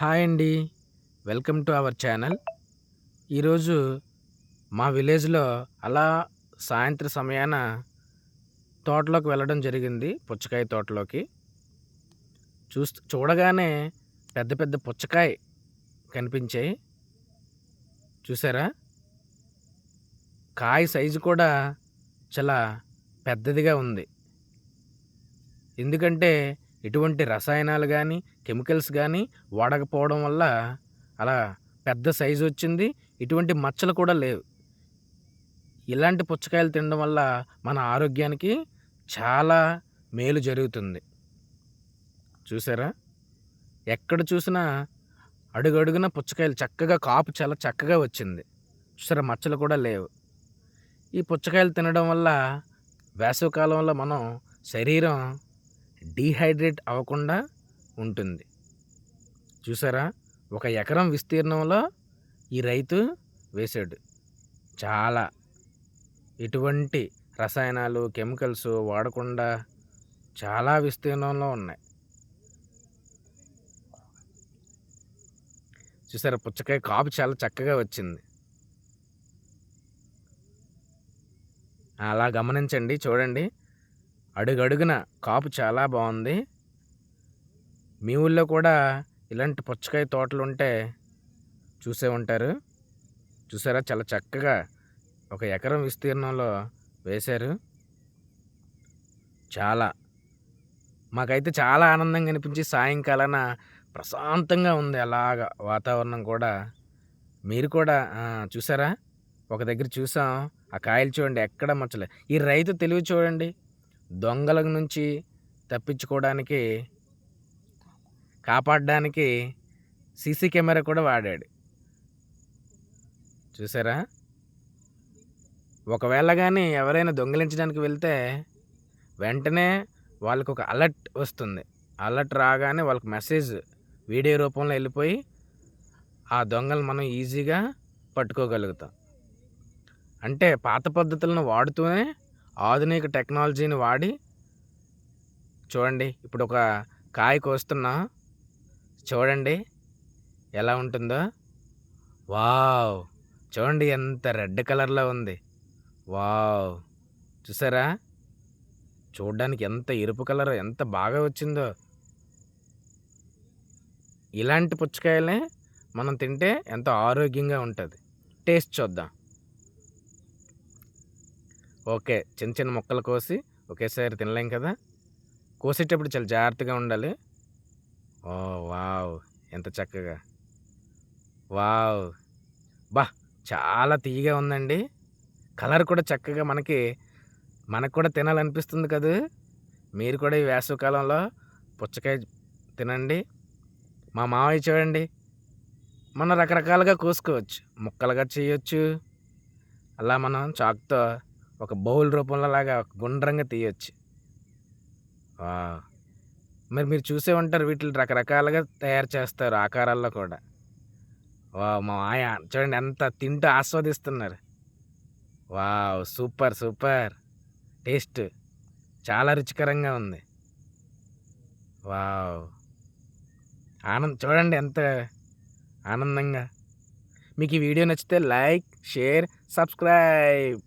Hi అండి. Welcome to our channel. ఈరోజు మా విలేజ్లో అలా సాయంత్ర సమయాన తోటలోకి వెళ్ళడం జరిగింది పుచ్చకాయ తోటలోకి. చూస్ చూడగానే పెద్ద పెద్ద పుచ్చకాయ కనిపించాయి. చూసారా? కాయ సైజు కూడా చాలా పెద్దదిగా ఉంది. ఎందుకంటే ఎటువంటి రసాయనాలు కానీ కెమికల్స్ కానీ వాడకపోవడం వల్ల అలా పెద్ద సైజు వచ్చింది. ఇటువంటి మచ్చలు కూడా లేవు. ఇలాంటి పుచ్చకాయలు తినడం వల్ల మన ఆరోగ్యానికి చాలా మేలు జరుగుతుంది. చూసారా? ఎక్కడ చూసినా అడుగడుగున పుచ్చకాయలు చక్కగా కాపు చాలా చక్కగా వచ్చింది. చూసారా? మచ్చలు కూడా లేవు. ఈ పుచ్చకాయలు తినడం వల్ల వేసవికాలంలో మనం శరీరం డీహైడ్రేట్ అవ్వకుండా ఉంటుంది. చూసారా? ఒక ఎకరం విస్తీర్ణంలో ఈ రైతు వేశాడు. చాలా. ఎటువంటి రసాయనాలు కెమికల్స్ వాడకుండా చాలా విస్తీర్ణంలో ఉన్నాయి. చూసారా? పుచ్చకాయ కాపు చాలా చక్కగా వచ్చింది. అలా గమనించండి చూడండి. అడుగడుగున కాపు చాలా బాగుంది. మీ ఊళ్ళో కూడా ఇలాంటి పుచ్చకాయ తోటలు ఉంటే చూసే ఉంటారు. చూసారా? చాలా చక్కగా ఒక ఎకరం విస్తీర్ణంలో వేశారు. చాలా. మాకైతే చాలా ఆనందంగా అనిపించి సాయంకాలాన ప్రశాంతంగా ఉంది అలాగ వాతావరణం కూడా. మీరు కూడా చూసారా? ఒక దగ్గర చూసాం. ఆ కాయలు చూడండి ఎక్కడ మచ్చలే. ఈ రైతు తెలివి చూడండి. దొంగల నుంచి తప్పించుకోవడానికి కాపాడడానికి సీసీ కెమెరా కూడా వాడాడు. చూసారా? ఒకవేళ కానీ ఎవరైనా దొంగిలించడానికి వెళ్తే వెంటనే వాళ్ళకు ఒక అలర్ట్ వస్తుంది. అలర్ట్ రాగానే వాళ్ళకి మెసేజ్ వీడియో రూపంలో వెళ్ళిపోయి ఆ దొంగలు మనం ఈజీగా పట్టుకోగలుగుతాం. అంటే పాత పద్ధతులను వాడుతూనే ఆధునిక టెక్నాలజీని వాడి చూడండి ఇప్పుడు ఒక కాయ కోస్తున్నా చూడండి ఎలా ఉంటుందో. వావ్! చూడండి ఎంత రెడ్ కలర్లో ఉంది. వావ్! చూసారా? చూడడానికి ఎంత ఎరుపు కలర్ ఎంత బాగా వచ్చిందో. ఇలాంటి పుచ్చకాయలే మనం తింటే ఎంతో ఆరోగ్యంగా ఉంటుంది. టేస్ట్ చూద్దాం. ఓకే. చిన్న చిన్న ముక్కలు కోసి ఒకేసారి తినలేం కదా? కోసేటప్పుడు చాలా జాగ్రత్తగా ఉండాలి. Oh wow! ఎంత చక్కగా. వావ్! బా! చాలా తీయగా ఉందండి. కలర్ కూడా చక్కగా మనకి మనకు కూడా తినాలనిపిస్తుంది కదా? మీరు కూడా ఈ వేసవికాలంలో పుచ్చకాయ తినండి. మా మావయ్య చూడండి మనం రకరకాలుగా కోసుకోవచ్చు. ముక్కలుగా చేయొచ్చు. అలా మనం చాక్తో ఒక బౌల్ రూపంలో లాగా గుండ్రంగా తీయచ్చు. మరి మీరు చూసే ఉంటారు వీటిని రకరకాలుగా తయారు చేస్తారు ఆకారాల్లో కూడా. వా మా ఆయ చూడండి ఎంత తింటూ ఆస్వాదిస్తున్నారు. Wow super super. టేస్ట్ చాలా రుచికరంగా ఉంది. వావ్. ఆనంద్ చూడండి ఎంత ఆనందంగా. మీకు ఈ వీడియో నచ్చితే లైక్ షేర్ సబ్స్క్రైబ్.